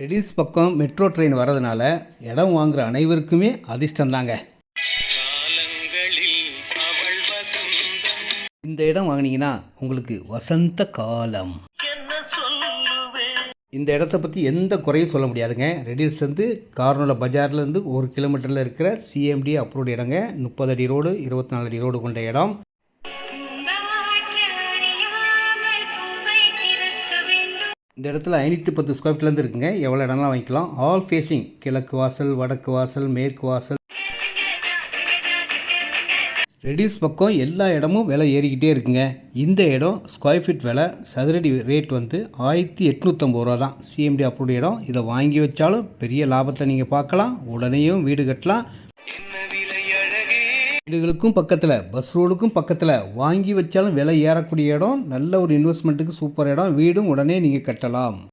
Riddles பக்கம் metro train வரதுனால இடம் வாங்குற அனைவருக்குமே அதிர்ஷ்டம் தாங்க இந்த இடம் வாங்கினீங்கன்னா உங்களுக்கு வசந்த காலம். இந்த இடத்த பற்றி எந்த குறையும் சொல்ல முடியாதுங்க. ரெடில்ஸ் வந்து கார்னோல பஜார்லேருந்து ஒரு கிலோமீட்டரில் இருக்கிற சிஎம்டி அப்ரூவ்டு இடங்க. முப்பது அடி ரோடு இருபத்தி நாலு அடி ரோடு கொண்ட இடம். இந்த இடத்துல ஐநூற்றி பத்து ஸ்கொயர் ஃபீட்லேருந்து இருக்குங்க. எவ்வளோ இடம்லாம் வாங்கிக்கலாம்? ஆல் ஃபேஸிங் கிழக்கு வாசல் வடக்கு வாசல் மேற்கு வாசல். ரெடியூஸ் பக்கம் எல்லா இடமும் விலை ஏறிக்கிட்டே இருக்குங்க. இந்த இடம் ஸ்கொயர் ஃபீட் விலை சதுரடி ரேட் வந்து ஆயிரத்தி எட்நூற்றம்பது ரூபா தான். சிஎம்டி அப்ரூவ்டு இடம். இதை வாங்கி வச்சாலும் பெரிய லாபத்தை நீங்கள் பார்க்கலாம். உடனேயும் வீடு கட்டலாம். வீடுகளுக்கும் பக்கத்தில் பஸ் ரோடுக்கும் பக்கத்தில் வாங்கி வச்சாலும் விலை ஏறக்கூடிய இடம் நல்ல ஒரு இன்வெஸ்ட்மெண்ட்டுக்கு சூப்பர் இடம். வீடும் உடனே நீங்கள் கட்டலாம்.